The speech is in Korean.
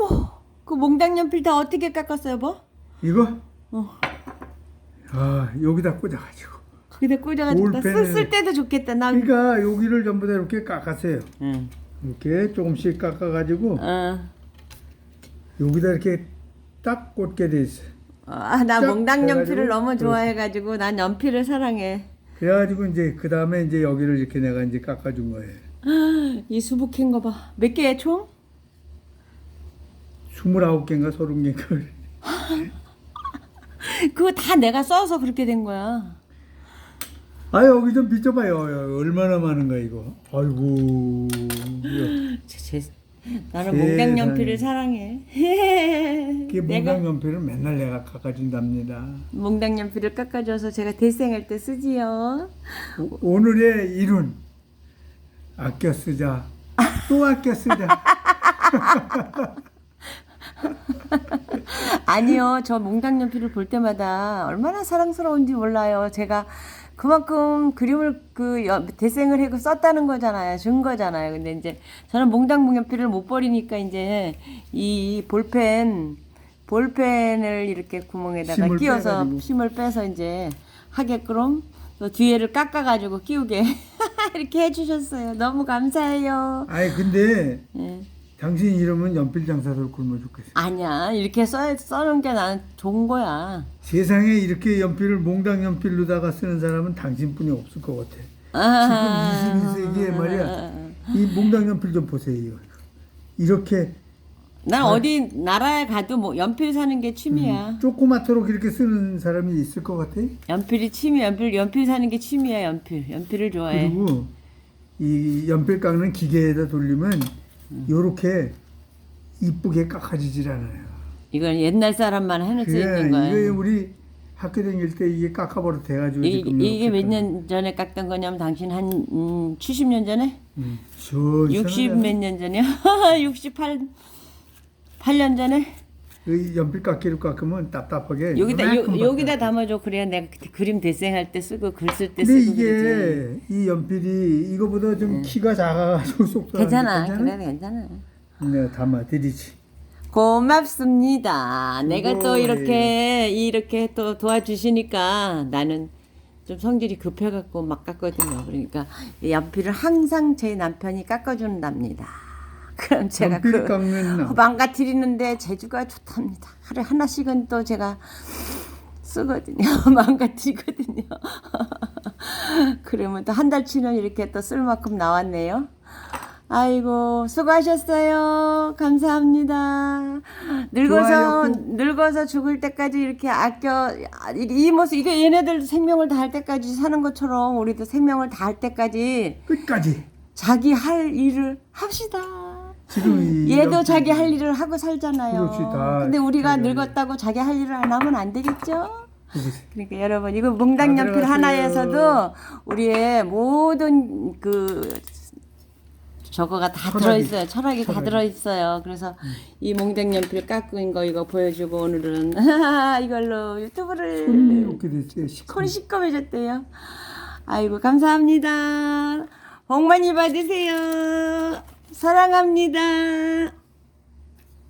어머, 그 몽당 연필 다 어떻게 깎았어요, 뭐? 이거 어. 아 여기다 꽂아가지고 거기다 꽂아가지고 다 볼펜을- 쓸, 쓸 때도 좋겠다. 나. 그러니까 여기를 전부 다 이렇게 깎았어요 응. 이렇게 조금씩 깎아가지고 어. 여기다 이렇게 딱 꽂게 돼 있어 요 아, 나 쫙 몽당 연필을 해가지고 너무. 좋아해가지고 난 연필을 사랑해. 그래가지고 이제 그 다음에 이제 여기를 이렇게 내가 이제 깎아준 거예요 이 수북한 거 봐. 몇 개야 총? 29개인가 30개인가 그거 다 내가 써서 그렇게 된 거야. 아 여기 좀 비춰봐요 얼마나 많은 거야 이거 아이고 이거. 제, 제, 나는 세상에. 몽당 연필을 사랑해. 이게 내가 몽당 연필은 맨날 내가 깎아준답니다 몽당 연필을 깎아줘서 제가 대생할 때 쓰지요. 오- 오늘의 일은 아껴 쓰자 또 아껴 쓰자 아니요, 저 몽당 연필을 볼 때마다 얼마나 사랑스러운지 몰라요. 제가 그만큼 그림을 그 여- 대생을 하고 썼다는 거잖아요. 준 거잖아요. 근데 이제 저는 몽당 연필을 못 버리니까 이제 이 볼펜 볼펜을 이렇게 구멍에다가 심을 끼워서 빼가지고. 심을 빼서 이제 하게끔 또 뒤에를 깎아 가지고 끼우게 이렇게 해 주셨어요. 너무 감사해요. 아니 근데 예. 당신 이름은 연필 장사로 굶어 죽겠어 아니야 이렇게 써 써는 게 나는 좋은 거야. 세상에 이렇게 연필을 몽당 연필로다가 쓰는 사람은 당신뿐이 없을 것 같아 아, 지금 21세기에 말이야 이 몽당 연필 좀 보세요 이렇게 난 어디 나라에 가도 뭐 연필 사는 게 취미야. 조그맣도록 이렇게 쓰는 사람이 있을 것 같아 연필이 취미, 연필 연필 사는 게 취미야. 연필, 연필을 좋아해. 그리고 이 연필 깎는 기계에다 돌리면 요렇게 이쁘게 깎아지질 않아요. 이건 옛날 사람만 해놓을 수 있는 거야. 이게 우리 학교 다닐 때 이게 깎아버려 돼가지고 이, 지금 이게 몇 년 전에 깎던 거냐면 당신 한 음, 70년 전에? 음, 시원시원하잖아. 60 몇 년 전이야? 68 8년 전에? 이 연필 깎 기로 깎으면 답답하게 여기다 요, 여기다. 담아줘. 그래야 내가 그림 대생할 때 쓰고 글 쓸 때 쓰고 그러지. 이게 이 연필이 이거보다 좀 키가 작아가지고 속도가 괜찮아. 그래 괜찮아. 내가 담아 드리지. 고맙습니다. 내가 또 이렇게 이렇게 또 도와주시니까 나는 좀 성질이 급해갖고 막 깎거든요. 그러니까 이 연필을 항상 제 남편이 깎아준답니다. 그럼 제가 그. 망가뜨리는데 재주가 좋답니다. 하루에 하나씩은 또 제가 쓰거든요. 망가뜨리거든요. 그러면 또 한 달치는 이렇게 또 쓸 만큼 나왔네요. 아이고 수고하셨어요. 감사합니다. 늙어서 좋아요. 늙어서 죽을 때까지 이렇게 아껴 이, 이 모습 이게 얘네들 생명을 다할 때까지 사는 것처럼 우리도 생명을 다할 때까지 끝까지. 자기 할 일을 합시다. 지금 이 얘도 자기 할 일을 하고 살잖아요. 그렇지, 다 근데 우리가 자기 할 일. 늙었다고 자기 할 일을 안 하면 안 되겠죠? 그러니까 여러분 이거 몽당 다 연필 들어갔어요. 하나에서도 우리의 모든 그 저거가 다 철학이. 들어있어요. 철학이 다 철학이. 들어있어요. 그래서 이 몽당 연필 깎은 거 이거 보여주고 오늘은 이걸로 유튜브를 손이 이렇게 됐지. 시커. 손이 시꺼매졌대요. 아이고 감사합니다. 복 많이 받으세요. 사랑합니다.